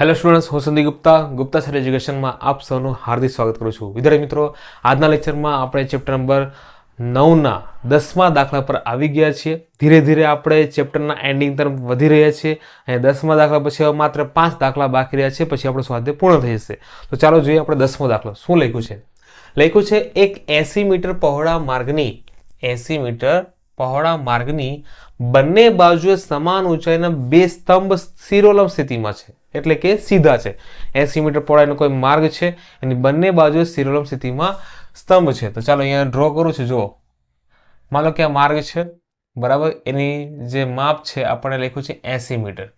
Hello students, હું Sandeep Gupta. Gupta sir એજ્યુકેશનમાં આપ સૌનું હાર્દિક સ્વાગત કરું છું. વિદ્યાર્થી મિત્રો, આજના લેક્ચરમાં આપણે ચેપ્ટર નંબર નવના દસમા દાખલા પર આવી ગયા છીએ. ધીરે ધીરે આપણે ચેપ્ટરના એન્ડિંગ તરફ વધી રહ્યા છીએ અને દસમા દાખલા પછી હવે માત્ર પાંચ દાખલા બાકી રહ્યા છે, પછી આપણો સ્વાધ્યાય પૂર્ણ થઈ જશે. તો ચાલો જોઈએ આપણે દસમો દાખલો. શું લખ્યું છે? લખ્યું છે, એક એસી મીટર પહોળા માર્ગની, એસી મીટર પહોળા માર્ગની બંને બાજુએ સમાન ઊંચાઈના બે સ્તંભ શિરોલમ સ્થિતિમાં છે. એટલે કે સીધા છે. એસી મીટર પહોળાઈનો કોઈ માર્ગ છે એની બંને બાજુએ સિરોલમ સ્થિતિમાં સ્તંભ છે. તો ચાલો અહીંયા ડ્રો કરું છું, જુઓ. માનો કે આ માર્ગ છે, બરાબર? એની જે માપ છે આપણે લખ્યું છે એસી મીટર.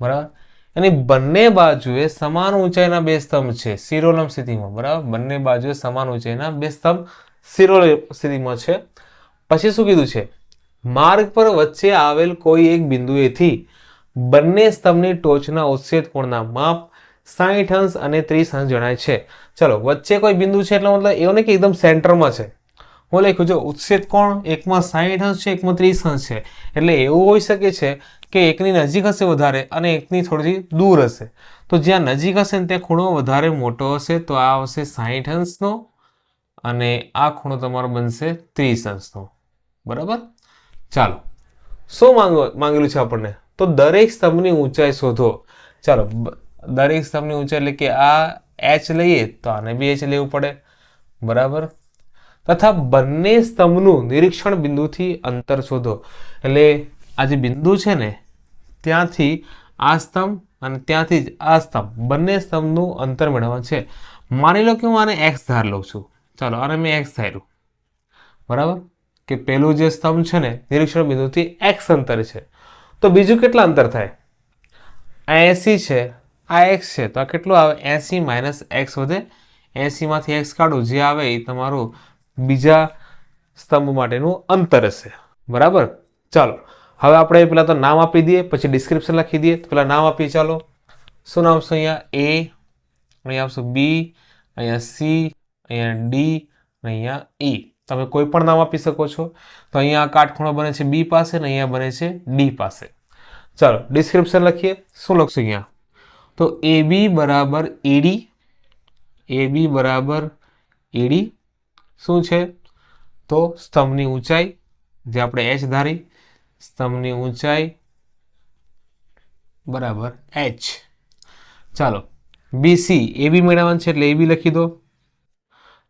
બરાબર? એની બંને બાજુએ સમાન ઊંચાઈના બે સ્તંભ છે, સિરોલમ સ્થિતિમાં બરાબર? બંને બાજુએ સમાન ઊંચાઈના બે સ્તંભ સિરોલમ સ્થિતિમાં છે. પછી શું કીધું છે? માર્ગ પર વચ્ચે આવેલ કોઈ એક બિંદુએથી બંને સ્તંભની ટોચના ઉચ્છેદ કોણના માપ સાહીઠ અંશ અને ત્રીસ અંશ જણાય છે. ચલો, વચ્ચે કોઈ બિંદુ છે એટલે મતલબ એવું નહીં કે એકદમ સેન્ટરમાં છે. હું લખ્યું જો ઉચ્છેદ કોણ એકમાં સાહીઠ અંશ છે, એકમાં ત્રીસ અંશ છે. એટલે એવું હોઈ શકે છે કે એકની નજીક હશે વધારે અને એકની થોડી દૂર હશે. તો જ્યાં નજીક હશે ને ત્યાં ખૂણો વધારે મોટો હશે, તો આ આવશે સાહીઠ અંશનો અને આ ખૂણો તમારો બનશે ત્રીસ અંશનો. બરાબર? ચાલો. શું માંગો માંગેલું છે આપણને? તો દરેક સ્તંભની ઊંચાઈ શોધો. ચાલો દરેક સ્તંભની ઊંચાઈ એટલે કે આ એચ લઈએ તો આને બી એચ લેવું પડે. બરાબર? તથા બંને સ્તંભનું નિરીક્ષણ બિંદુથી અંતર શોધો. એટલે આ જે બિંદુ છે ને, ત્યાંથી આ સ્તંભ અને ત્યાંથી જ આ સ્તંભ, બંને સ્તંભનું અંતર મેળવવાનું છે. માની લો કે હું આને એક્સ ધાર લઉં છું. ચાલો, આને મેં એક્સ ધાર્યું. બરાબર? કે પેલું જે સ્તંભ છે ને, નિરીક્ષણ બિંદુથી એક્સ અંતર છે. તો બીજું કેટલા અંતર થાય? આ એસી છે. આ એક્સ છે. તો આ કેટલું આવે? એસી માઇનસ એક્સ વધે. એસીમાંથી એક્સ કાઢું. જે આવે એ તમારું બીજા સ્તંભ માટેનું અંતર હશે. બરાબર? ચાલો. હવે આપણે પહેલાં તો નામ આપી દઈએ, પછી ડિસ્ક્રિપ્શન લખી દઈએ. તો પહેલાં નામ આપીએ. ચાલો. શું નામ છે અહીંયા? એ. અહીંયા આવશું બી. અહીંયા સી. અહીંયા ડી. અહીંયા ઈ. તમે કોઈ પણ નામ આપી શકો છો. તો અહીંયા આ કાટખૂણો બને છે બી પાસે ને અહીંયા બને છે ડી પાસે. ચાલો ડિસ્ક્રિપ્શન લખીએ. શું લખશું અહીંયા? તો એ બી બરાબર એડી એ બી બરાબર એડી શું છે? તો સ્તંભની ઊંચાઈ, જે આપણે એચ ધારી, સ્તંભની ઊંચાઈ બરાબર એચ ચાલો બીસી એ બી મેળવવાનું છે એટલે એ બી લખી દો.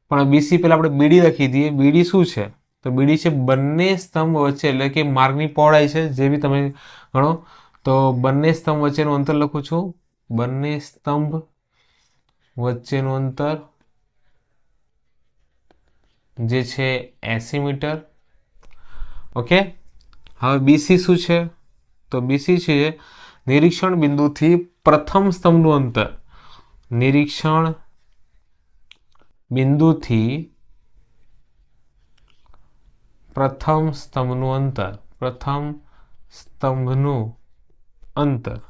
પણ બીસી પહેલાં આપણે બીડી લખી દઈએ. બીડી શું છે? તો બીડી છે બંને સ્તંભ વચ્ચે, એટલે કે માર્ગની પહોળાઈ છે, જે બી તમે ગણો, તો બંને સ્તંભ વચ્ચેનું અંતર લખું છું. બંને સ્તંભ વચ્ચેનું અંતર જે છે એસી મીટર. ઓકે? હવે બીસી શું છે? તો બીસી છે નિરીક્ષણ બિંદુથી પ્રથમ સ્તંભનું અંતર. નિરીક્ષણ બિંદુથી પ્રથમ સ્તંભનું અંતર. પ્રથમ સ્તંભનું અંતર.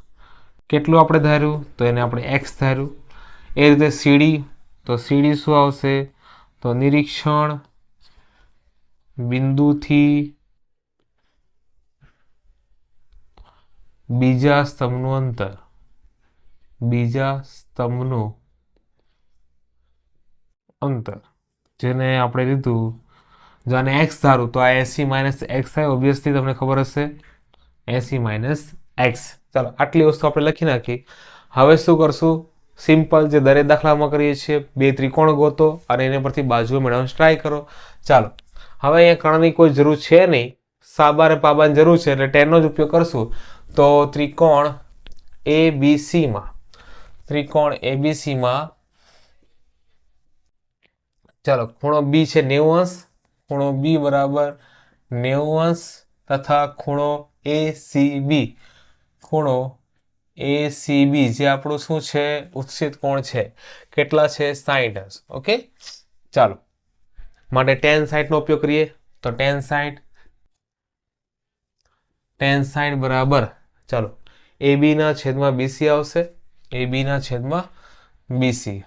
કેટલું આપણે ધાર્યું? તો એને આપણે એક્સ ધાર્યું. એ રીતે સીડી. તો સીડી શું આવશે? તો નિરીક્ષણ બિંદુથી બીજા સ્તંભનું અંતર. બીજા સ્તંભનું અંતર. જેને આપણે લીધું જો આને એક્સ ધારું, તો આ એસી માઇનસ એક્સ થાય ઓબ્વિયસલી તમને ખબર હશે. એસી માઇનસ એક્સ ચાલો, આટલી વસ્તુ આપણે લખી નાખી. હવે શું કરશું? સિમ્પલ જે દરેક દાખલામાં કરીએ છીએ, બે ત્રિકોણ ગોતો અને એના પરથી બાજુઓ મેળવવાનું ટ્રાય કરો. ચાલો, હવે અહીંયા કણની કોઈ જરૂર છે નહીં. સાબા અને પાબાની જરૂર છે, એટલે ટેનનો જ ઉપયોગ કરશું. તો ત્રિકોણ એ બી ત્રિકોણ એબીસીમાં ચાલો, ખૂણો બી છે નેવું અંશ. ખૂણો બી બરાબર નેવું અંશ તથા ખૂણો એ સી બી ખૂણો એ સી બી જે આપણું શું છે? ઉત્સિત કોણ છે? કેટલા છે? સાઠ અંશ ઓકે? ચાલો. માટે ટેન સાઠનો ઉપયોગ કરીએ. તો ટેન સાઠ ટેન સાઠ બરાબર, ચાલો. એ બીના છેદમાં બીસી આવશે. એ બીના છેદમાં બીસી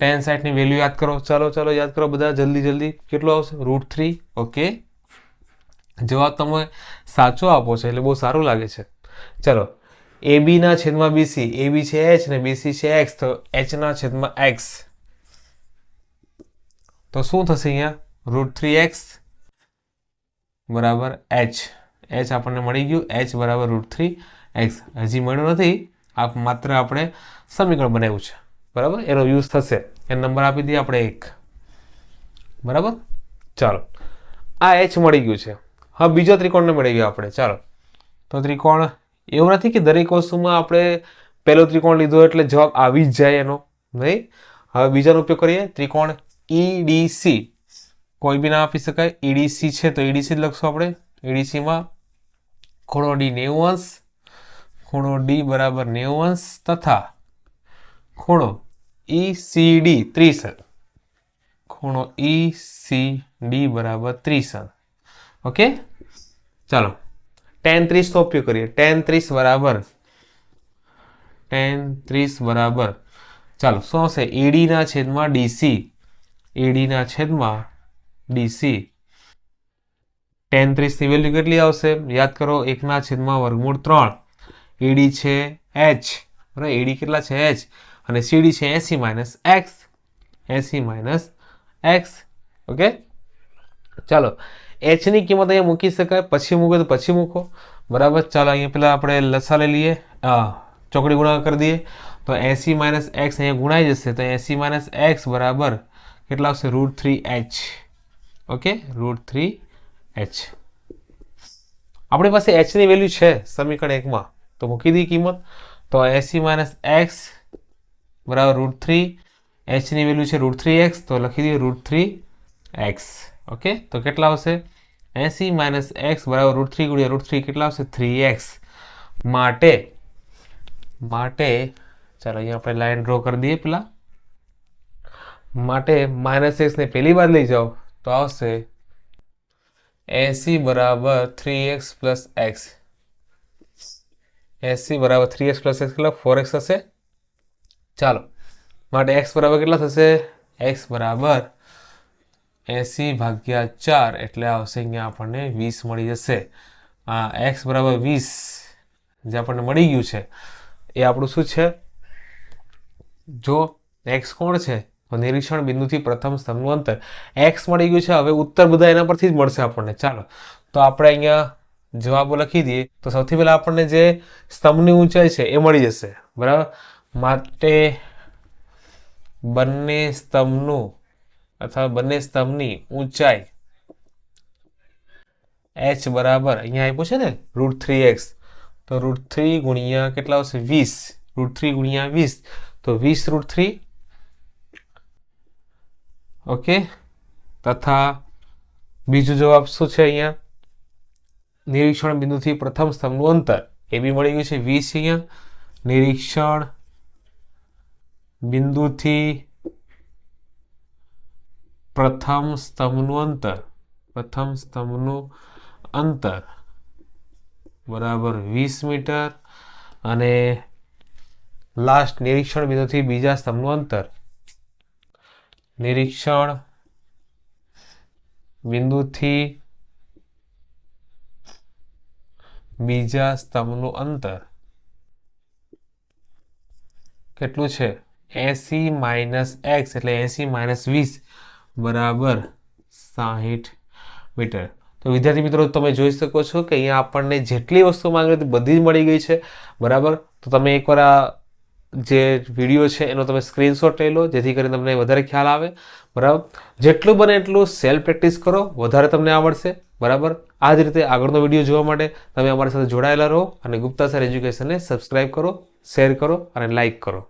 ટેન સાઠની વેલ્યુ યાદ કરો. ચાલો ચાલો, યાદ કરો બધા જલ્દી જલ્દી. કેટલું આવશે? રૂટ થ્રી ઓકે જવાબ તમે સાચો આપો છો, એટલે બહુ સારું લાગે છે. ચાલો. એ બીના છેદમાં બીસી એ બી છે એચ ને બીસી છે એક્સ તો એચના છેદમાં એક્સ તો શું થશે અહીંયા? રૂટ થ્રી એક્સ બરાબર એચ એચ આપણને મળી ગયું. એચ બરાબર રૂટ થ્રી એક્સ હજી મળ્યું નથી. આ માત્ર આપણે સમીકરણ બનાવ્યું છે. બરાબર? એનો યુઝ થશે. એ નંબર આપી દઈએ આપણે એક. બરાબર? ચાલો. આ એચ મળી ગયું છે. હા બીજો ત્રિકોણને મળી ગયો આપણે. ચાલો. તો ત્રિકોણ એવું નથી કે દરેક વસ્તુમાં આપણે પહેલો ત્રિકોણ લીધો એટલે જવાબ આવી જ જાય એનો. નહીં. હવે બીજાનો ઉપયોગ કરીએ. ત્રિકોણ ઈડીસી કોઈ બી ના આપી શકાય. ઈડીસી છે તો ઈડીસી જ લખશું આપણે. ઈડીસીમાં ખૂણો ડી નેવું અંશ, ખૂણો ડી બરાબર નેવું અંશ તથા ખૂણો ઈસીડી ત્રીસ ખૂણો ઈસીડી બરાબર ત્રીસ ઓકે ચાલો. ટેન ત્રીસનો ઉપયોગ કરીએ. ટેન ત્રીસ બરાબર. ટેન ત્રીસ બરાબર. ચાલો, શું આવશે એડીના છેદમાં ડીસી એડીના છેદમાં ડીસી ટેન ત્રીસની વેલ્યુ કેટલી આવશે? યાદ કરો એકના છેદમાં વર્ગમૂળ ત્રણ. એડી છે એચ બરાબર? એડી કેટલા છે એચ અને સીડી છે AC minus x AC minus x okay ચાલો એચની કિંમત અહીંયા મૂકી શકાય. પછી મૂકો તો પછી મૂકો. બરાબર? ચાલો, અહીંયા પેલા આપણે લસા લઈ લઈએ. ચોકડી ગુણાકાર કરી દઈએ. તો એસી માઇનસ એક્સ અહીંયા ગુણાઈ જશે. તો એસી માઇનસ એક્સ બરાબર કેટલા આવશે? Root three H okay root three H આપણી પાસે એચની વેલ્યુ છે સમીકરણ એકમાં. તો મૂકી દઈએ કિંમત. તો એસી માઇનસ એક્સ બરાબર રૂટ થ્રી એચની વેલ્યુ છે રૂટ થ્રી એક્સ તો લખી દઈએ રૂટ થ્રી એક્સ ઓકે તો કેટલા આવશે એસી માઇનસ એક્સ બરાબર રૂટ થ્રી ગુણ્યા રૂટ થ્રી કેટલા આવશે થ્રી એક્સ માટે માટે ચાલો અહીંયા આપણે લાઈન ડ્રો કરી દઈએ પેલા માટે માઇનસ એક્સને પહેલી બાદ લઈ જાઓ તો આવશે એસી બરાબર three x plus x AC બરાબર થ્રી એક્સ પ્લસ એક્સ કેટલા ફોર એક્સ થશે ચાલો. માટે એક્સ બરાબર કેટલા થશે? એક્સ બરાબર એસી ભાગ્યા ચાર એટલે આવશે અહીંયા આપણને વીસ મળી જશે. આ એક્સ બરાબર વીસ જે આપણને મળી ગયું છે, એ આપણું શું છે? જો એક્સ કોણ છે? તો નિરીક્ષણ બિંદુથી પ્રથમ સ્તંભનું અંતર. એક્સ મળી ગયું છે, હવે ઉત્તર બધા એના પરથી જ મળશે આપણને. ચાલો. તો આપણે અહીંયા જવાબો લખી દઈએ. તો સૌથી પહેલાં આપણને જે સ્તંભની ઊંચાઈ છે, એ મળી જશે. બરાબર? માટે બંને સ્તંભનું અથવા બંને સ્તંભની ઊંચાઈ એચ બરાબર અહીંયા આપ્યું છે ને રૂટ થ્રી એક્સ તો રૂટ થ્રી ગુણ્યા કેટલા આવશે? વીસ. રૂટ થ્રી ગુણ્યા વીસ. તો વીસ રૂટ થ્રી ઓકે તથા બીજો જવાબ શું છે અહીંયા? નિરીક્ષણ બિંદુથી પ્રથમ સ્તંભનું અંતર. એ બી મળી ગયું છે વીસ અહીંયા. નિરીક્ષણ બિંદુથી પ્રથમ સ્તંભનું અંતર, પ્રથમ સ્તંભનું અંતર, બરાબર વીસ મીટર અને લાસ્ટ નિરીક્ષણ બિંદુથી બીજા સ્તંભનું અંતર. નિરીક્ષણ બિંદુથી બીજા સ્તંભનું અંતર. કેટલું છે? એસી માઇનસ એક્સ એટલે એસી માઇનસ વીસ બરાબર સાહીઠ મીટર. તો વિદ્યાર્થી મિત્રો, તમે જોઈ શકો છો કે અહીંયા આપણને જેટલી વસ્તુ માંગે હતી બધી જ મળી ગઈ છે. બરાબર? તો તમે એકવાર આ જે વીડિયો છે એનો તમે સ્ક્રીનશોટ લઈ લો, જેથી કરીને તમને વધારે ખ્યાલ આવે. બરાબર? જેટલું બને એટલું સેલ્ફ પ્રેક્ટિસ કરો, વધારે તમને આવડશે બરાબર? આ જ રીતે આગળનો વીડિયો જોવા માટે તમે અમારી સાથે જોડાયેલા રહો અને ગુપ્તા સર એજ્યુકેશનને સબસ્ક્રાઈબ કરો, શેર કરો અને લાઇક કરો.